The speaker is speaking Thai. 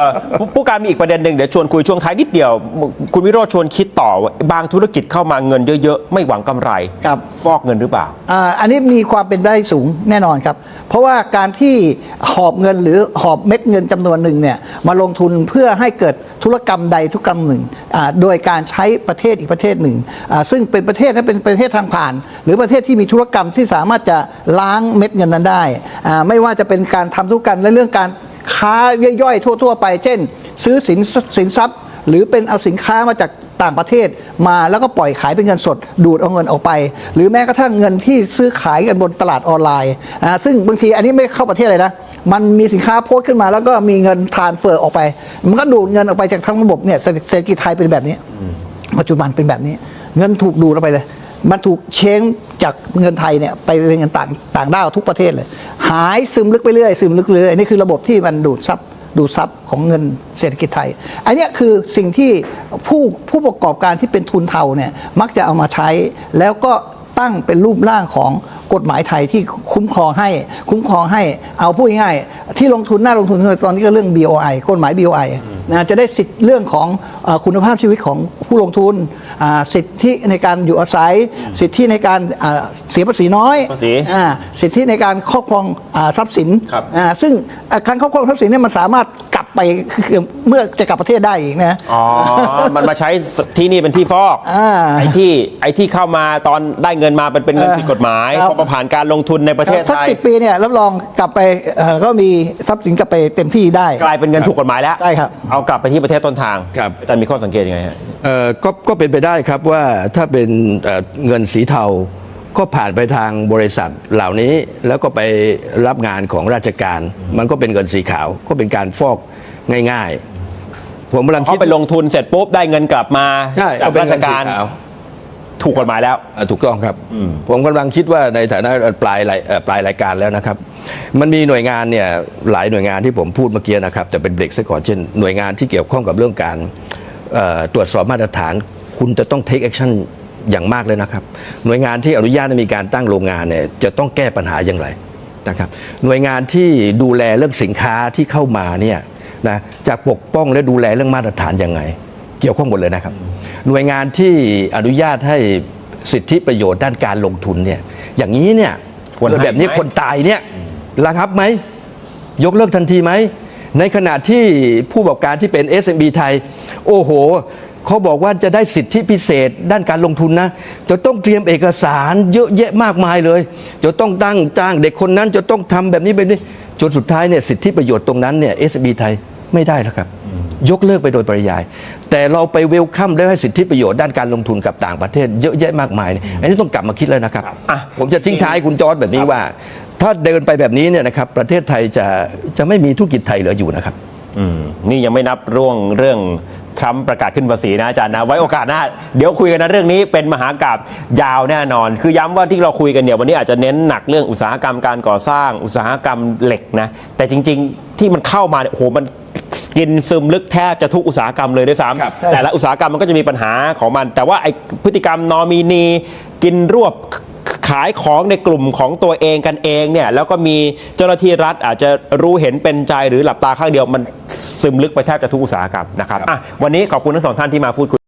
เอ่อผู้ผู้การมีอีกประเด็นหนึ่งเดี๋ยวชวนคุยช่วงท้ายนิดเดียว คุณวิโรจน์ชวนคิดต่อว่าบางธุรกิจเข้ามาเงินเยอะๆ ไม่หวังกำไรครับ ฟอกเงินหรือเปล่า อ่าอันนี้มีความเป็นไปได้สูงแน่นอนครับ เพราะว่าการที่หอบเงินหรือหอบเม็ดเงินจำนวนหนึ่งเนี่ยมาลงทุนเพื่อให้เกิดธุรกรรมใดธุรกรรมหนึ่งอ่าโดยการใช้ประเทศอีกประเทศหนึ่งอ่าซึ่งเป็นประเทศนั้นเป็นประเทศทางผ่าน หรือประเทศที่มีธุรกรรมที่สามารถจะล้างเม็ดเงินนั้นได้อ่าไม่ว่าจะเป็นการทำธุรกรรมและเรื่องการ ค้าย่อยๆ ทั่ว ๆ ไป เช่น ซื้อสินสินทรัพย์ หรือเป็นเอาสินค้ามาจากต่างประเทศมาแล้วก็ปล่อยขายเป็นเงินสด ดูดเอาเงินออกไป หรือแม้กระทั่งเงินที่ซื้อขายกันบนตลาดออนไลน์อ่าซึ่งบางทีอันนี้ไม่เข้าประเทศเลยนะ มันมีสินค้าโพสต์ขึ้นมา แล้วก็มีเงินทานเฟอร์ออกไป มันก็ดูดเงินออกไปจากทั้งระบบเนี่ยเศรษฐกิจไทยเป็นแบบนี้ ปัจจุบันเป็นแบบนี้ เงินถูกดูดออกไปเลย มันถูกเช้งจากเงินไทยเนี่ยไปเป็นเงินต่างต่างด้าวทุกประเทศเลย หายซึมลึกไปเรื่อยซึมลึกเรื่อยนี่คือระบบที่มันดูดซับดูดซับของเงินเศรษฐกิจไทย อันนี้คือสิ่งที่ผู้ผู้ประกอบการที่เป็นทุนเทาเนี่ยมักจะเอามาใช้แล้วก็ตั้งเป็นรูปร่างของกฎหมายไทยที่คุ้มครองให้ คุ้มครองให้เอาพูดง่ายๆที่ลงทุนหน่าลงทุนตอนนี้ก็เรื่อง BOI กฎหมาย BOI นะจะได้สิทธิ์เรื่องของเออคุณภาพชีวิตของผู้ลงทุนอ่าสิทธิในการอยู่อาศัย สิทธิในการอ่าเสียภาษีน้อยภาษีอ่าสิทธิในการครอบครองอาทรัพย์สินครับอ่าซึ่งอ่าการครอบครองทรัพย์สินเนี่ยมันสามารถกลับ ไปคือเมื่อจะกลับประเทศได้อีกนะ อ๋อ มันมาใช้ที่นี่เป็นที่ฟอกอ่าไอ้ที่ไอ้ที่เข้ามาตอนได้เงินมาเป็นเป็นเงินเออผิดกฎหมายครับ พอมาผ่านการลงทุนในประเทศสักไทยสิบปีเนี่ยรับรองกลับไปเอ่อก็มีทรัพย์สินกลับไปเต็มที่ได้ กลายเป็นเงินถูกกฎหมายแล้วใช่ครับ เอากลับไปที่ประเทศต้นทางครับ อาจารย์มีข้อสังเกตยังไงฮะ เอ่อก็ก็เป็นไปได้ครับว่าถ้าเป็นเอ่อเงินสีเทา ก็ผ่านไปทางบริษัทเหล่านี้แล้วก็ไปรับงานของราชการ มันก็เป็นเงินสีขาว ก็เป็นการฟอก ง่าย ๆ ผมกำลังเขาคิดไปลงทุนเสร็จปุ๊บได้เงินกลับมาใช่จากเอเป็นราชเงินสีการขาว ถูกกฎหมายแล้ว อะถูกต้องครับ ผมกำลังคิดว่าในฐานะปลายรายเอ่อปลายรายการแล้วนะครับ มันมีหน่วยงานเนี่ยหลายหน่วยงานที่ผมพูดเมื่อกี้นะครับ แต่เป็นเบรกซะก่อนเช่นหน่วยงานที่เกี่ยวข้องกับเรื่องการเอ่อตรวจสอบมาตรฐาน คุณจะต้อง take action อย่างมากเลยนะครับ หน่วยงานที่อนุญาตให้มีการตั้งโรงงานเนี่ยจะต้องแก้ปัญหาอย่างไรนะครับ หน่วยงานที่ดูแลเรื่องสินค้าที่เข้ามาเนี่ย นะจะปกป้องและดูแลเรื่องมาตรฐานยังไง เกี่ยวข้องหมดเลยนะครับ หน่วยงานที่อนุญาตให้สิทธิประโยชน์ด้านการลงทุนเนี่ยอย่างนี้เนี่ยควรให้แบบนี้ไหม คนตายเนี่ยระงับไหม ยกเลิกทันทีไหม ในขณะที่ผู้ประกอบการที่เป็น SMB ไทย โอ้โห เขาบอกว่าจะได้สิทธิพิเศษด้านการลงทุนนะ จะต้องเตรียมเอกสารเยอะแยะมากมายเลย จะต้องตั้งจ้างเด็กคนนั้นจะต้องทำแบบนี้แบบนี้ จนสุดท้ายเนี่ยสิทธิประโยชน์ตรงนั้นเนี่ย SMB ไทยไม่ได้แล้วครับ ยกเลิกไปโดยปริยาย แต่เราไปเวลคัมและให้สิทธิประโยชน์ด้านการลงทุนกับต่างประเทศ เยอะแยะมากมายเนี่ยอันนี้ต้องกลับมาคิดแล้วนะครับอะผมจะทิ้งท้ายคุณจอร์ดแบบนี้ว่า ถ้าเดินไปแบบนี้เนี่ยนะครับประเทศไทยจะจะไม่มีธุรกิจไทยเหลืออยู่นะครับอืมนี่ยังไม่นับเรื่องเรื่อง ทรัมป์ประกาศขึ้นภาษีนะอาจารย์นะ ไว้โอกาสหน้า เดี๋ยวคุยกันนะเรื่องนี้เป็นมหากราบยาวแน่นอน คือย้ำว่าที่เราคุยกันเนี่ยวันนี้อาจจะเน้นหนักเรื่องอุตสาหกรรมการก่อสร้างอุตสาหกรรมเหล็กนะแต่จริง ๆที่มันเข้ามาเนี่ยโอ้โหมันกินซึมลึกแทบจะทุกอุตสาหกรรมเลยด้วยซ้ำแต่ละอุตสาหกรรมมันก็จะมีปัญหาของมัน แต่ว่าไอพฤติกรรมนอมินีกินรวบ ขายของในกลุ่มของตัวเองกันเองเนี่ยแล้วก็มีเจ้าหน้าที่รัฐอาจจะรู้เห็นเป็นใจหรือหลับตาข้างเดียวมันซึมลึกไปแทบจะทุกอุตสาหกรรมนะครับอะวันนี้ขอบคุณทั้งสองท่านที่มาพูดคุย